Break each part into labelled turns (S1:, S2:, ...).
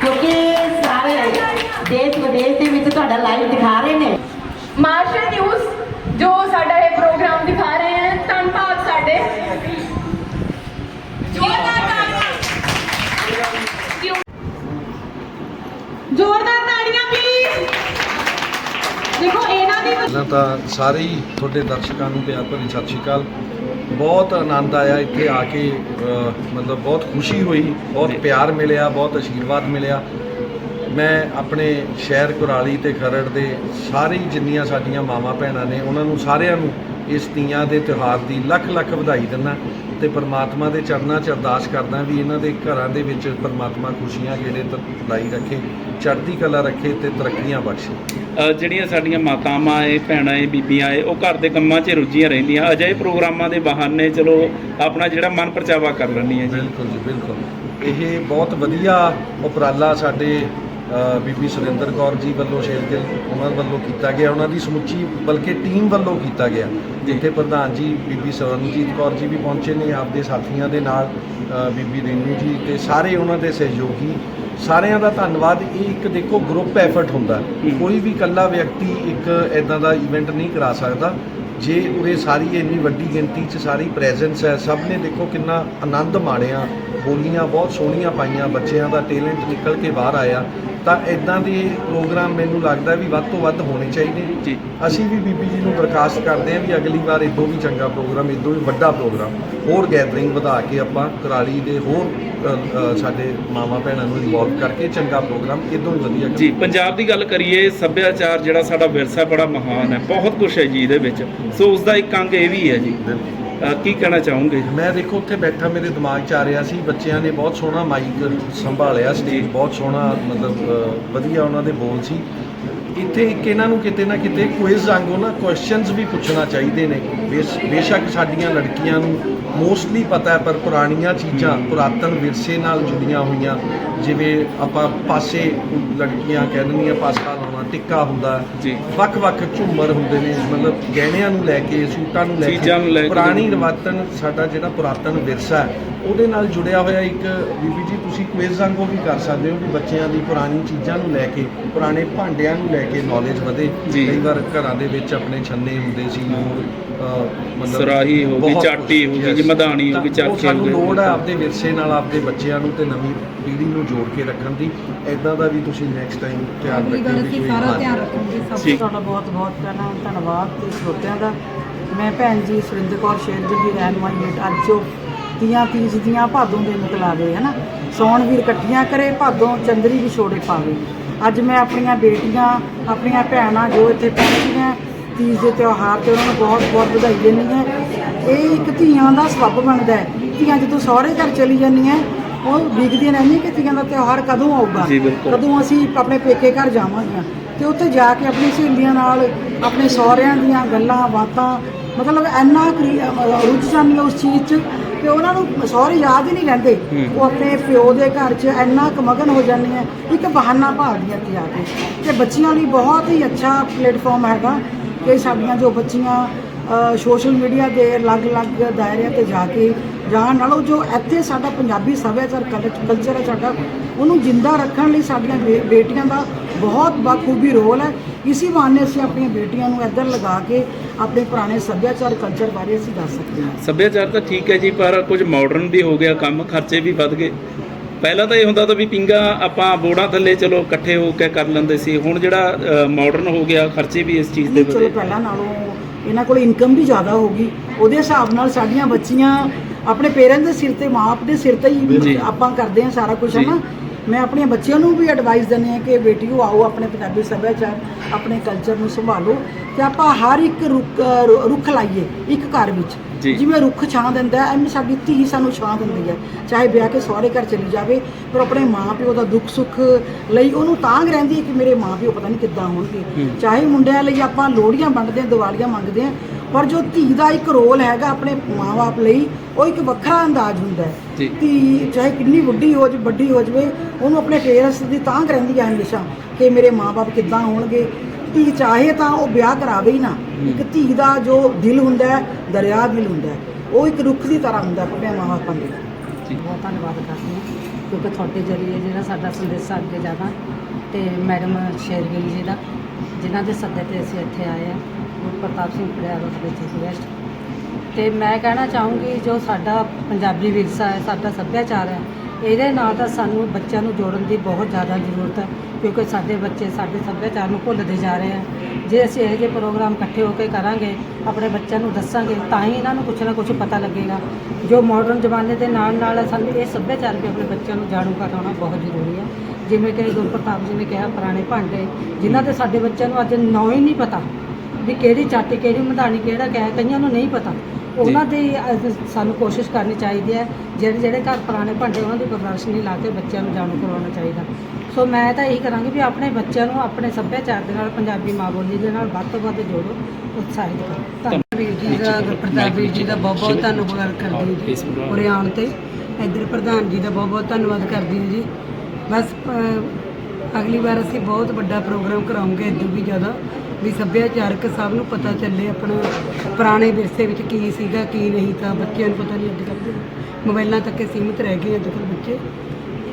S1: ਕਿਉਂਕਿ ਸਾਰੇ ਦੇਸ਼ ਵਿਦੇਸ਼ ਦੇ ਵਿੱਚ ਤੁਹਾਡਾ ਲਾਈਵ ਦਿਖਾ ਰਹੇ ਨੇ।
S2: ਮਾਰਸ਼ਲ ਨਿਊਜ਼, ਜੋ ਸਾਡਾ
S3: ਜ਼ੋਰਦਾਰ ਤਾੜੀਆਂ ਪਲੀਜ਼ ਦੇਖੋ ਇਹਨਾਂ ਦੀ
S4: ਪਹਿਲਾਂ ਤਾਂ ਸਾਰੇ ਹੀ ਤੁਹਾਡੇ ਦਰਸ਼ਕਾਂ ਨੂੰ ਪਿਆਰ ਭਰੀ ਸਤਿ ਸ਼੍ਰੀ ਅਕਾਲ। ਬਹੁਤ ਆਨੰਦ ਆਇਆ ਇੱਥੇ ਆ ਕੇ ਮਤਲਬ ਬਹੁਤ ਖੁਸ਼ੀ ਹੋਈ ਬਹੁਤ ਪਿਆਰ ਮਿਲਿਆ ਬਹੁਤ ਆਸ਼ੀਰਵਾਦ ਮਿਲਿਆ। ਮੈਂ ਆਪਣੇ ਸ਼ਹਿਰ ਕੁਰਾਲੀ ਤੇ ਖਰੜ ਦੇ ਸਾਰੇ ਜਿੰਨੀਆਂ ਸਾਡੀਆਂ ਮਾਵਾਂ ਭੈਣਾਂ ਨੇ ਉਹਨਾਂ ਨੂੰ ਸਾਰਿਆਂ ਨੂੰ ਇਸ ਤੀਆਂ ਦੇ ਤਿਉਹਾਰ ਦੀ ਲੱਖ ਲੱਖ ਵਧਾਈ ਦਿੰਦਾ ਤੇ ਪ੍ਰਮਾਤਮਾ ਦੇ ਚਰਨਾਂ 'ਚ ਅਰਦਾਸ ਕਰਦਾ ਵੀ ਇਹਨਾਂ ਦੇ ਘਰਾਂ ਦੇ ਵਿੱਚ ਪ੍ਰਮਾਤਮਾ ਖੁਸ਼ੀਆਂ ਗੇੜੇ ਤ- ਲਾਈ ਰੱਖੇ ਚੜ੍ਹਦੀ ਕਲਾ ਰੱਖੇ ਤੇ ਤਰੱਕੀਆਂ ਬਖਸ਼ੇ।
S5: ਜਿਹੜੀਆਂ ਸਾਡੀਆਂ ਮਾਤਾਵਾਂ ਏ ਭੈਣਾਂ ਏ ਬੀਬੀਆਂ ਏ ਉਹ ਘਰ ਦੇ ਕੰਮਾਂ 'ਚ ਰੁੱਝੀਆਂ ਰਹਿੰਦੀਆਂ। ਅਜਿਹੇ ਪ੍ਰੋਗਰਾਮਾਂ ਦੇ ਬਹਾਨੇ ਚਲੋ ਆਪਣਾ ਜਿਹੜਾ ਮਨ ਪਰਚਾਵਾ ਕਰ ਲੈਂਦੀਆਂ ਜੀ।
S4: ਬਿਲਕੁਲ ਜੀ ਬਿਲਕੁਲ। ਇਹ ਬਹੁਤ ਵਧੀਆ ਉਪਰਾਲਾ ਸਾਡੇ ਬੀਬੀ ਸੁਰਿੰਦਰ ਕੌਰ ਜੀ ਵੱਲੋਂ ਸ਼ੇਰਗਿੱਲ ਉਹਨਾਂ ਵੱਲੋਂ ਕੀਤਾ ਗਿਆ, ਉਹਨਾਂ ਦੀ ਸਮੁੱਚੀ ਬਲਕਿ ਟੀਮ ਵੱਲੋਂ ਕੀਤਾ ਗਿਆ, ਜਿੱਥੇ ਪ੍ਰਧਾਨ ਜੀ ਬੀਬੀ ਸਰਨਜੀਤ ਕੌਰ ਜੀ ਵੀ ਪਹੁੰਚੇ ਨੇ, ਆਪਦੇ ਸਾਥੀਆਂ ਦੇ ਨਾਲ ਬੀਬੀ ਰੇਨੂ ਜੀ ਤੇ ਸਾਰੇ ਉਹਨਾਂ ਦੇ ਸਹਿਯੋਗੀ। ਸਾਰਿਆਂ ਦਾ ਧੰਨਵਾਦ, ਇਹ ਇੱਕ ਦੇਖੋ ਗਰੁੱਪ ਐਫਰਟ ਹੁੰਦਾ। ਕੋਈ ਵੀ ਇਕੱਲਾ ਵਿਅਕਤੀ ਇੱਕ ਇਦਾਂ ਦਾ ਇਵੈਂਟ ਨਹੀਂ ਕਰਾ ਸਕਦਾ। ਜੇ ਉਰੇ ਸਾਰੀ ਇੰਨੀ ਵੱਡੀ ਗਿਣਤੀ 'ਚ ਸਾਰੀ ਪ੍ਰੈਜ਼ੈਂਸ ਹੈ, ਸਭ ਨੇ ਦੇਖੋ ਕਿੰਨਾ ਆਨੰਦ ਮਾਣਿਆ। ਬੋਲੀਆਂ ਬਹੁਤ ਸੋਹਣੀਆਂ ਪਾਈਆਂ ਬੱਚਿਆਂ ਦਾ ਟੈਲੈਂਟ ਨਿਕਲ ਕੇ ਬਾਹਰ ਆਇਆ ਤਾਂ ਇਦਾਂ ਦੇ ਪ੍ਰੋਗਰਾਮ ਮੈਨੂੰ ਲੱਗਦਾ ਵੀ ਵੱਧ ਤੋਂ ਵੱਧ ਹੋਣੇ ਚਾਹੀਦੇ।
S5: ਜੀ।
S4: ਅਸੀਂ ਵੀ ਬੀਬੀ ਜੀ ਨੂੰ ਦਰਖਾਸਤ ਕਰਦੇ ਹਾਂ ਵੀ ਅਗਲੀ ਵਾਰ ਇਦੋਂ ਵੀ ਚੰਗਾ ਪ੍ਰੋਗਰਾਮ ਇਦੋਂ ਵੀ ਵੱਡਾ ਪ੍ਰੋਗਰਾਮ ਹੋਰ ਗੈਦਰਿੰਗ ਵਧਾ ਕੇ ਆਪਾਂ ਕਰਾਲੀ ਦੇ ਹੋਰ ਸਾਡੇ ਮਾਵਾਂ ਭੈਣਾਂ ਨੂੰ ਇਨਵੋਲਵ ਕਰਕੇ ਚੰਗਾ ਪ੍ਰੋਗਰਾਮ ਇਦੋਂ ਵੀ ਵਧੀਆ
S5: ਜੀ ਪੰਜਾਬ ਦੀ ਗੱਲ ਕਰੀਏ ਸੱਭਿਆਚਾਰ ਜਿਹੜਾ ਸਾਡਾ ਵਿਰਸਾ ਬੜਾ ਮਹਾਨ ਹੈ ਬਹੁਤ ਕੁਝ ਹੈ ਜੀ ਇਹਦੇ ਵਿੱਚ। ਸੋ ਉਸ ਦਾ ਇੱਕ ਅੰਗ ਇਹ ਵੀ ਹੈ ਜੀ। ਅ, ਕੀ ਕਹਿਣਾ ਚਾਹੋਗੇ?
S4: ਮੈਂ ਦੇਖੋ ਉੱਥੇ ਬੈਠਾ ਮੇਰੇ ਦਿਮਾਗ 'ਚ ਆ ਰਿਹਾ ਸੀ ਬੱਚਿਆਂ ਨੇ ਬਹੁਤ ਸੋਹਣਾ ਮਾਈਕ ਸੰਭਾਲਿਆ ਸਟੇਜ ਬਹੁਤ ਸੋਹਣਾ ਮਤਲਬ ਅ, ਵਧੀਆ ਉਹਨਾਂ ਦੇ ਬੋਲ ਸੀ। ਇੱਥੇ ਇੱਕ ਇਹਨਾਂ ਨੂੰ ਕਿਤੇ ਨਾ ਕਿਤੇ ਕੁਇਜ਼ ਵਾਂਗੂ ਨਾ ਕੁਐਸਚਨਸ ਵੀ ਪੁੱਛਣਾ ਚਾਹੀਦੇ ਨੇ। ਬੇਸ਼- ਬੇਸ਼ੱਕ ਸਾਡੀਆਂ ਲੜਕੀਆਂ ਨੂੰ ਮੋਸਟਲੀ ਪਤਾ ਹੈ ਪਰ ਪੁਰਾਣੀਆਂ ਚੀਜ਼ਾਂ ਪੁਰਾਤਨ ਵਿਰਸੇ ਨਾਲ ਜੁੜੀਆਂ ਹੋਈਆਂ ਜਿਵੇਂ ਆਪਾਂ ਪਾਸੇ ਲੜਕੀਆਂ ਕਹਿ ਦਿੰਦੀਆਂ ਪਾਸਾ ਟਿੱਕਾ ਹੁੰਦਾ
S5: ਜੀ
S4: ਵੱਖ-ਵੱਖ ਝੂਮਰ ਹੁੰਦੇ ਨੇ ਮਤਲਬ ਗਹਿਣਿਆਂ ਨੂੰ ਲੈ ਕੇ ਸੂਟਾਂ ਨੂੰ ਲੈ
S5: ਚੀਜ਼ਾਂ ਨੂੰ ਲੈ ਕੇ।
S4: ਪੁਰਾਣੀ ਰਵਾਤਨ ਸਾਡਾ ਜਿਹੜਾ ਪੁਰਾਤਨ ਵਿਰਸਾ ਹੈ ਉਹਦੇ ਨਾਲ ਜੁੜਿਆ ਹੋਇਆ ਇੱਕ ਬੀਬੀ ਜੀ ਤੁਸੀਂ ਕੁਇਜ਼ ਵਾਂਗੂ ਵੀ ਕਰ ਸਕਦੇ ਹੋ ਵੀ ਬੱਚਿਆਂ ਦੀ ਪੁਰਾਣੀ ਚੀਜ਼ਾਂ ਨੂੰ ਲੈ ਕੇ ਪੁਰਾਣੇ ਭਾਂਡਿਆਂ ਨੂੰ ਲੈ ਕੇ ਨੌਲੇਜ ਵਧੇ
S5: ਜੀ।
S4: ਕਈ ਵਾਰ ਘਰਾਂ ਦੇ ਵਿੱਚ ਆਪਣੇ ਛੰਨੇ ਹੁੰਦੇ ਸੀ ਹੋਰ
S5: ਸੁਰਾਹੀ ਹੋ ਗਈ,
S4: ਬਹੁਤ
S5: ਚਾਟੀ ਹੋ ਗਈ,
S4: yes।
S5: ਜੀ ਮਧਾਣੀ ਹੋ
S4: ਤਾਂ
S5: ਗਈ,
S4: ਉਹ
S5: ਚਰਖੇ ਹੋ
S4: ਸਾਨੂੰ। ਲੋੜ ਹੈ ਆਪਦੇ ਵਿਰਸੇ ਨਾਲ ਆਪਦੇ ਬੱਚਿਆਂ ਨੂੰ ਤੇ ਨਵੀਂ ਪੀੜ੍ਹੀ ਨੂੰ ਜੋੜ ਕੇ ਰੱਖਣ ਦੀ ਐਦਾਂ ਦਾ ਵੀ ਤੁਸੀਂ ਨੈਕਸਟ ਟਾਈਮ ਧਿਆਨ ਰੱਖਿਓ
S1: ਗੱਲ
S4: ਵੀ
S1: ਅਸੀਂ
S4: ਕੋਈ
S1: ਸਾਰਾ। ਧਿਆਨ ਰੱਖਾਂਗੇ ਸਭ
S5: ਜੀ।
S1: ਤੋਂ ਤੁਹਾਡਾ ਬਹੁਤ ਬਹੁਤ ਪਹਿਲਾਂ ਧੰਨਵਾਦ ਤੇ ਸਰੋਤਿਆਂ ਦਾ ਮੈਂ ਭੈਣ ਜੀ ਸੁਰਿੰਦਰ ਕੌਰ ਸ਼ੇਰਗਿੱਲ ਦੀ ਰਹਿਨਮਾਈ ਹੇਠ ਅੱਜ ਜੋ ਤੀਆਂ ਤੀਜ ਦੀਆਂ ਭਾਦੋਂ ਦੇ ਮੁਕਲਾਵੇ ਹਨਾ ਸੌਣ ਵੀਰ ਇਕੱਠੀਆਂ ਕਰੇ ਭਾਦੋਂ ਚੰਦਰੀ ਵਿਛੋੜੇ ਪਾਵੇ ਅੱਜ ਮੈਂ ਆਪਣੀਆਂ ਬੇਟੀਆਂ ਆਪਣੀਆਂ ਭੈਣਾਂ ਜੋ ਇੱਥੇ ਪਹੁੰਚੀਆਂ ਤੀਜ ਦੇ ਤਿਉਹਾਰ ਤੇ ਉਹਨਾਂ ਨੂੰ ਬਹੁਤ ਬਹੁਤ ਵਧਾਈ ਦਿੰਦੀ ਹਾਂ। ਇਹ ਇੱਕ ਧੀਆਂ ਦਾ ਸਬੱਬ ਬਣਦਾ ਹੈ। ਧੀਆਂ ਜਦੋਂ ਸਹੁਰੇ ਘਰ ਚਲੀ ਜਾਂਦੀਆਂ ਉਹ ਉਡੀਕਦੀਆਂ ਰਹਿੰਦੀਆਂ ਕਿ ਧੀਆਂ ਦਾ ਤਿਉਹਾਰ ਕਦੋਂ ਆਊਗਾ?
S5: ਜੀ, ਬਿਲਕੁਲ।
S1: ਕਦੋਂ ਅਸੀਂ ਆਪਣੇ ਪੇਕੇ ਘਰ ਜਾਵਾਂਗੀਆਂ? ਤੇ ਉੱਥੇ ਜਾ ਕੇ ਆਪਣੀ ਸਹੇਲੀਆਂ ਨਾਲ ਆਪਣੇ ਸਹੁਰਿਆਂ ਦੀਆਂ ਗੱਲਾਂ ਬਾਤਾਂ ਮਤਲਬ ਇੰਨਾ ਕਰੀ- ਅਹ ਰੁੱਝ ਜਾਂਦੀਆਂ ਉਸ ਚੀਜ਼ 'ਚ ਕਿ ਉਹਨਾਂ ਨੂੰ ਸਹੁਰੇ ਯਾਦ ਹੀ ਨਹੀਂ ਰਹਿੰਦੇ। ਉਹ ਆਪਣੇ ਪਿਓ ਦੇ ਘਰ 'ਚ ਇੰਨਾ ਕੁ ਮਗਨ ਹੋ ਜਾਂਦੀਆਂ। ਇੱਕ ਬਹਾਨਾ ਭਾਲਦੀਆਂ ਇੱਥੇ ਆ ਕੇ। ਤੇ ਬੱਚੀਆਂ ਲਈ ਬਹੁਤ ਹੀ ਅੱਛਾ ਪਲੇਟਫਾਰਮ ਹੈਗਾ। ਕਿ ਸਾਡੀਆਂ ਜੋ ਬੱਚੀਆਂ ਸੋਸ਼ਲ ਮੀਡੀਆ ਦੇ ਅਲੱਗ-ਅਲੱਗ ਦਾਇਰਿਆਂ ਤੇ ਜਾ ਕੇ ਜਾਣ ਨਾਲੋਂ ਜੋ ਇੱਥੇ ਸਾਡਾ ਪੰਜਾਬੀ ਸੱਭਿਆਚਾਰ ਕਲਚਰ ਹੈ ਸਾਡਾ, ਉਹਨੂੰ ਜਿੰਦਾ ਰੱਖਣ ਲਈ ਸਾਡੀਆਂ ਬੇ- ਬੇਟੀਆਂ ਦਾ ਬਹੁਤ ਬਾਖੂਬੀ ਰੋਲ ਹੈ। ਇਸੇ ਬਹਾਨੇ ਅਸੀਂ ਆਪਣੀਆਂ ਬੇਟੀਆਂ ਨੂੰ ਇੱਧਰ ਲਗਾ ਕੇ ਆਪਣੇ ਪੁਰਾਣੇ ਸੱਭਿਆਚਾਰ ਕਲਚਰ ਬਾਰੇ ਅਸੀਂ ਦੱਸ ਸਕਦੇ ਹਾਂ।
S5: ਸੱਭਿਆਚਾਰ ਤਾਂ ਠੀਕ ਹੈ ਜੀ, ਪਰ ਕੁਝ ਮਾਡਰਨ ਵੀ ਹੋ ਗਿਆ, ਕੰਮ ਖਰਚੇ ਵੀ ਵੱਧ ਗਏ। ਪਹਿਲਾਂ ਤਾਂ ਇਹ ਹੁੰਦਾ ਤਾਂ ਵੀ ਪਿੰਗਾ ਆਪਾਂ ਬੋੜਾਂ ਥੱਲੇ ਚਲੋ ਇਕੱਠੇ ਹੋ ਕੇ ਕਰ ਲੈਂਦੇ ਸੀ ਹੁਣ ਜਿਹੜਾ ਮਾਡਰਨ ਹੋ ਗਿਆ ਖਰਚੇ ਵੀ ਇਸ ਚੀਜ਼ ਦੇ
S1: ਨਹੀਂ, ਚਲੋ
S5: ਵਧੇ
S1: ਪਹਿਲਾਂ ਨਾਲੋਂ ਇਹਨਾਂ ਕੋਲ ਇਨਕਮ ਵੀ ਜ਼ਿਆਦਾ ਹੋਗੀ ਉਹਦੇ ਹਿਸਾਬ ਨਾਲ ਸਾਡੀਆਂ ਬੱਚੀਆਂ ਆਪਣੇ ਪੇਰੈਂਟਸ ਦੇ ਸਿਰ ਤੇ ਮਾਂ ਦੇ ਸਿਰ ਤੇ। ਹੀ ਆਪਾਂ ਕਰਦੇ ਹਾਂ ਸਾਰਾ ਕੁਝ ਹੈ। ਨਾ ਮੈਂ ਆਪਣੀਆਂ ਬੱਚਿਆਂ ਨੂੰ ਵੀ ਐਡਵਾਈਸ ਦਿੰਦੀ ਹਾਂ ਕਿ ਬੇਟੀਓ ਆਓ ਆਪਣੇ ਪੰਜਾਬੀ ਸੱਭਿਆਚਾਰ ਆਪਣੇ ਕਲਚਰ ਨੂੰ ਸੰਭਾਲੋ ਤੇ ਆਪਾਂ ਹਰ ਇੱਕ ਰੁੱਖ ਰੁੱਖ ਲਾਈਏ ਇੱਕ ਘਰ ਵਿੱਚ। ਜਿਵੇਂ ਰੁੱਖ ਛਾਂ ਦਿੰਦਾ ਐਵੇਂ ਸਾਡੀ ਧੀ ਸਾਨੂੰ ਛਾਂ ਦਿੰਦੀ ਹੈ ਚਾਹੇ ਵਿਆਹ ਕੇ ਸਹੁਰੇ ਘਰ ਚਲੀ ਜਾਵੇ ਪਰ ਆਪਣੇ ਮਾਂ ਪਿਓ ਦਾ ਦੁੱਖ ਸੁੱਖ ਲਈ ਉਹਨੂੰ ਤਾਂਗ ਰਹਿੰਦੀ ਹੈ ਕਿ ਮੇਰੇ ਮਾਂ ਪਿਓ ਪਤਾ ਨਹੀਂ ਕਿੱਦਾਂ ਹੋਣਗੇ। ਚਾਹੇ ਮੁੰਡਿਆਂ ਲਈ ਆਪਾਂ ਲੋਹੜੀਆਂ ਵੰਡਦੇ ਹਾਂ ਦੀਵਾਲੀਆਂ ਮੰਗਦੇ ਹਾਂ ਪਰ ਜੋ ਧੀ ਦਾ ਇੱਕ ਰੋਲ ਹੈਗਾ ਆਪਣੇ ਮਾਂ-ਬਾਪ ਲਈ ਉਹ ਇੱਕ ਵੱਖਰਾ ਅੰਦਾਜ਼ ਹੁੰਦਾ ਹੈ। ਧੀ ਚਾਹੇ ਕਿੰਨੀ ਵੱਡੀ ਹੋ ਜਾਵੇ ਵੱਡੀ ਹੋ ਜਾਵੇ ਉਹਨੂੰ ਆਪਣੇ ਪੇਰੈਂਟਸ ਦੀ ਤਾਂਗ ਰਹਿੰਦੀ ਹੈ ਹਮੇਸ਼ਾ ਕਿ ਮੇਰੇ ਮਾਂ-ਬਾਪ ਕਿੱਦਾਂ ਹੋਣਗੇ। ਧੀ ਚਾਹੇ ਤਾਂ ਉਹ ਵਿਆਹ ਕਰਾਵੇ ਹੀ ਨਾ ਇੱਕ ਧੀ ਦਾ ਜੋ ਦਿਲ ਹੁੰਦਾ ਹੈ ਦਰਿਆ ਦਿਲ ਹੁੰਦਾ ਹੈ ਉਹ ਇੱਕ ਰੁੱਖ ਦੀ ਤਰ੍ਹਾਂ ਹੁੰਦਾ ਆਪਣੇ ਮਾਂ ਬਾਪਾਂ ਦੇ।
S5: ਜੀ।
S6: ਬਹੁਤ ਧੰਨਵਾਦ ਕਰਦੀ ਹਾਂ ਕਿਉਂਕਿ ਤੁਹਾਡੇ ਜਰੀਏ ਜਿਹੜਾ ਸਾਡਾ ਸੰਦੇਸ਼ ਅੱਗੇ ਜਾਣਾ ਤੇ ਮੈਡਮ ਸ਼ੇਰਗਿਲ ਜੀ ਦਾ ਜਿਨ੍ਹਾਂ ਦੇ ਸੱਦੇ ਤੇ ਅਸੀਂ ਇੱਥੇ ਆਏ ਹਾਂ। ਗੁਰੂ ਪ੍ਰਤਾਪ ਸਿੰਘ ਪੜਿਆਲਾ ਦੇ ਚੀਫ ਤੇ ਮੈਂ ਕਹਿਣਾ ਚਾਹੂੰਗੀ, ਜੋ ਸਾਡਾ ਪੰਜਾਬੀ ਵਿਰਸਾ ਹੈ, ਸਾਡਾ ਸੱਭਿਆਚਾਰ ਹੈ, ਇਹਦੇ ਨਾਲ ਤਾਂ ਸਾਨੂੰ ਬੱਚਿਆਂ ਨੂੰ ਜੋੜਨ ਦੀ ਬਹੁਤ ਜ਼ਿਆਦਾ ਜ਼ਰੂਰਤ ਹੈ, ਕਿਉਂਕਿ ਸਾਡੇ ਬੱਚੇ ਸਾਡੇ ਸੱਭਿਆਚਾਰ ਨੂੰ ਭੁੱਲਦੇ ਜਾ ਰਹੇ ਹਨ। ਜੇ ਅਸੀਂ ਇਹੋ ਜਿਹੇ ਪ੍ਰੋਗਰਾਮ ਇਕੱਠੇ ਹੋ ਕੇ ਕਰਾਂਗੇ, ਆਪਣੇ ਬੱਚਿਆਂ ਨੂੰ ਦੱਸਾਂਗੇ, ਤਾਂ ਹੀ ਇਹਨਾਂ ਨੂੰ ਕੁਛ ਨਾ ਕੁਛ ਪਤਾ ਲੱਗੇਗਾ। ਜੋ ਮਾਡਰਨ ਜ਼ਮਾਨੇ ਦੇ ਨਾਲ ਨਾਲ ਸਾਨੂੰ ਇਹ ਸੱਭਿਆਚਾਰ ਵੀ ਆਪਣੇ ਬੱਚਿਆਂ ਨੂੰ ਜਾਣੂ ਕਰਵਾਉਣਾ ਬਹੁਤ ਜ਼ਰੂਰੀ ਹੈ। ਜਿਵੇਂ ਕਿ ਗੁਰਪ੍ਰਤਾਪ ਜੀ ਨੇ ਕਿਹਾ, ਪੁਰਾਣੇ ਭਾਂਡੇ, ਜਿਨ੍ਹਾਂ 'ਤੇ ਸਾਡੇ ਬੱਚਿਆਂ ਨੂੰ ਅੱਜ ਨਾਂ ਹੀ ਨਹੀਂ ਪਤਾ ਵੀ ਕਿਹੜੀ ਚਾਟੀ ਕਿਹੜੀ ਮਧਾਣੀ ਕਿਹੜਾ ਕਿਹਾ ਕਈਆਂ ਨੂੰ ਨਹੀਂ ਪਤਾ। ਉਹਨਾਂ ਦੀ ਸਾਨੂੰ ਕੋਸ਼ਿਸ਼ ਕਰਨੀ ਚਾਹੀਦੀ ਹੈ। ਜਿਹੜੇ ਜਿਹੜੇ ਘਰ ਪੁਰਾਣੇ ਭਾਂਡੇ ਉਹਨਾਂ ਦੀ ਪ੍ਰਦਰਸ਼ਨੀ ਲਾ ਕੇ ਬੱਚਿਆਂ ਨੂੰ ਜਾਣੂ ਕਰਵਾਉਣਾ ਚਾਹੀਦਾ। ਸੋ ਮੈਂ ਤਾਂ ਇਹੀ ਕਰਾਂਗੀ ਵੀ ਆਪਣੇ ਬੱਚਿਆਂ ਨੂੰ ਆਪਣੇ ਸੱਭਿਆਚਾਰ ਦੇ ਨਾਲ ਪੰਜਾਬੀ ਮਾਂ ਬੋਲੀ ਦੇ ਨਾਲ ਵੱਧ ਤੋਂ ਵੱਧ ਜੋੜੋ ਉਤਸ਼ਾਹਿਤ ਕਰੋ। ਧੰਨਵਾਦ। ਵੀਰ ਜੀ ਦਾ ਪ੍ਰਤਾਪ ਵੀਰ ਜੀ ਦਾ ਬਹੁਤ ਬਹੁਤ ਧੰਨਵਾਦ ਕਰਦੀ ਹਾਂ ਜੀ। ਉਰੇ ਆਉਣ ਤੇ। ਇੱਧਰ ਪ੍ਰਧਾਨ ਜੀ ਦਾ ਬਹੁਤ ਬਹੁਤ ਧੰਨਵਾਦ ਕਰਦੀ ਹਾਂ ਜੀ। ਬਸ ਅਗਲੀ ਵਾਰ ਅਸੀਂ ਬਹੁਤ ਵੱਡਾ ਪ੍ਰੋਗਰਾਮ ਕਰਾਉਂਗੇ ਇਦੋਂ ਵੀ ਜ਼ਿਆਦਾ। ਵੀ ਸੱਭਿਆਚਾਰਕ ਸਭ ਨੂੰ ਪਤਾ ਚੱਲੇ ਆਪਣਾ ਪੁਰਾਣੇ ਵਿਰਸੇ ਵਿੱਚ ਕੀ ਸੀਗਾ, ਕੀ ਨਹੀਂ ਤਾਂ ਬੱਚਿਆਂ ਨੂੰ ਪਤਾ ਨਹੀਂ ਅੱਜ ਕੱਲ੍ਹ ਮੋਬਾਈਲਾਂ ਤੱਕ ਸੀਮਿਤ ਰਹਿ ਗਏ ਅੱਜ ਕੱਲ੍ਹ ਬੱਚੇ।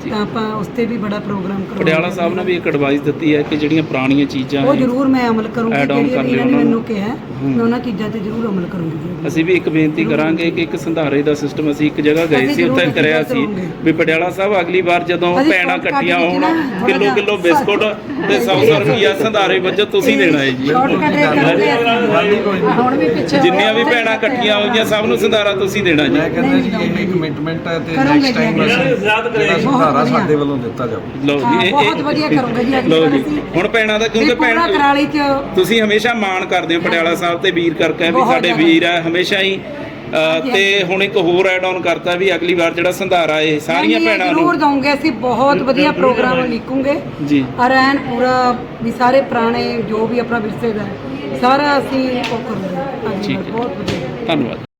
S6: ਤਾਂ ਆਪਾਂ ਉਸ ਤੇ ਵੀ ਬੜਾ ਪ੍ਰੋਗਰਾਮ ਕਰਾਉਂਗੇ
S5: ਪਟਿਆਲਾ ਸਾਹਿਬ ਨੇ ਵੀ ਇੱਕ ਐਡਵਾਈਸ ਦਿੱਤੀ ਹੈ ਕਿ ਜਿਹੜੀਆਂ ਪੁਰਾਣੀਆਂ ਚੀਜ਼ਾਂ
S1: ਉਹ ਜ਼ਰੂਰ ਮੈਂ ਅਮਲ ਕਰੂੰਗੀ ਜਿਹੜੀਆਂ ਇਹਨਾਂ ਨੇ। ਮੈਨੂੰ ਕਿਹਾ ਮੈਂ ਉਹਨਾਂ ਚੀਜ਼ਾਂ ਤੇ ਜ਼ਰੂਰ ਅਮਲ ਕਰੂੰਗੀ। ਜੀ
S5: ਅਸੀਂ ਵੀ ਇੱਕ ਬੇਨਤੀ ਕਰਾਂਗੇ ਕਿ ਇੱਕ ਸੰਧਾਰੇ ਦਾ ਸਿਸਟਮ ਅਸੀਂ ਇੱਕ ਜਗ੍ਹਾ ਗਏ ਸੀ ਉੱਥੇ ਕਰਿਆ ਸੀ। ਵੀ ਪਟਿਆਲਾ ਸਾਹਿਬ ਅਗਲੀ ਵਾਰ ਜਦੋਂ ਭੈਣਾਂ ਇਕੱਠੀਆਂ ਹੋਣ ਕਿਲੋ ਕਿਲੋ ਬਿਸਕੁਟ ਤੇ 100 100 ਰੁਪਿਆ ਸੰਧਾਰੇ ਵਜੋਂ ਤੁਸੀਂ ਦੇਣਾ ਹੈ ਜੀ।
S1: ਸ਼ਾਰਟਕਟ ਇਹ ਕਰਾਂਗੇ ਹੁਣ ਵੀ ਪਿੱਛੇ
S5: ਜਿੰਨੀਆਂ ਵੀ ਭੈਣਾਂ ਇਕੱਠੀਆਂ ਹੋਈਆਂ ਸਭ ਨੂੰ ਸੰਧਾਰਾ ਤੁਸੀਂ ਦੇਣਾ ਜੀ।
S4: ਮੈਂ ਕਹਿੰਦਾ ਜੀ ਇਹ ਕਮਿਟਮੈਂਟ ਹੈ ਤੇ
S1: ਕਰੋਗੇ
S4: ਨੈਕਸਟ ਟਾਈਮ। ਅਸੀਂ ਜਿਹੜਾ ਸੁਧਾਰਾ ਸਾਡੇ ਵੱਲੋਂ ਦਿੱਤਾ ਜਾਊ।
S5: ਲਓ ਜੀ ਇਹ-
S1: ਬਹੁਤ
S5: ਇਹ-
S1: ਵਧੀਆ ਕਰੋਗੇ ਜੀ ਅਗਲੀ
S5: ਲਓ
S1: ਵਾਰ
S5: ਜੀ।
S1: ਅਸੀਂ
S5: ਹੁਣ ਭੈਣਾਂ ਦਾ ਕਿਉਂਕਿ
S1: ਵੀ ਪੂਰਾ
S5: ਭੈਣ
S1: ਕਰਾਲੀ ਚ
S5: ਤੁਸੀਂ ਹਮੇਸ਼ਾ ਮਾਣ ਕਰਦੇ ਹੋ ਪਟਿਆਲਾ ਸਾਹਿਬ ਤੇ ਵੀਰ ਕਰਕੇ ਵੀ
S1: ਬਹੁਤ
S5: ਸਾਡੇ
S1: ਜ਼ਿਆਦਾ।
S5: ਵੀਰ ਹੈ ਹਮੇਸ਼ਾ ਹੀ ਅ, ਤੇ ਹੁਣ ਇੱਕ ਹੋਰ ਐਡ ਆਨ ਕਰਤਾ ਵੀ ਅਗਲੀ ਵਾਰ ਜਿਹੜਾ ਸੰਧਾਰਾ ਇਹ ਸਾਰੀਆਂ
S1: ਨਹੀਂ, ਨਹੀਂ,
S5: ਭੈਣਾਂ
S1: ਜ਼ਰੂਰ
S5: ਨੂੰ
S1: ਦਵਾਂਗੇ ਅਸੀਂ ਬਹੁਤ ਵਧੀਆ ਪ੍ਰੋਗਰਾਮ ਲਿਖੂਗੇ।
S5: ਜੀ।
S1: ਔਰ ਐਨ ਪੂਰਾ ਵੀ ਸਾਰੇ ਪੁਰਾਣੇ ਜੋ ਵੀ ਆਪਣਾ ਵਿਰਸੇ ਦਾ ਹੈ, ਸਾਰਾ ਅਸੀਂ ਉਹ ਕਰੂਗੇ।
S5: ਠੀਕ ਹੈ।
S1: ਬਹੁਤ ਵਧੀਆ।
S5: ਧੰਨਵਾਦ।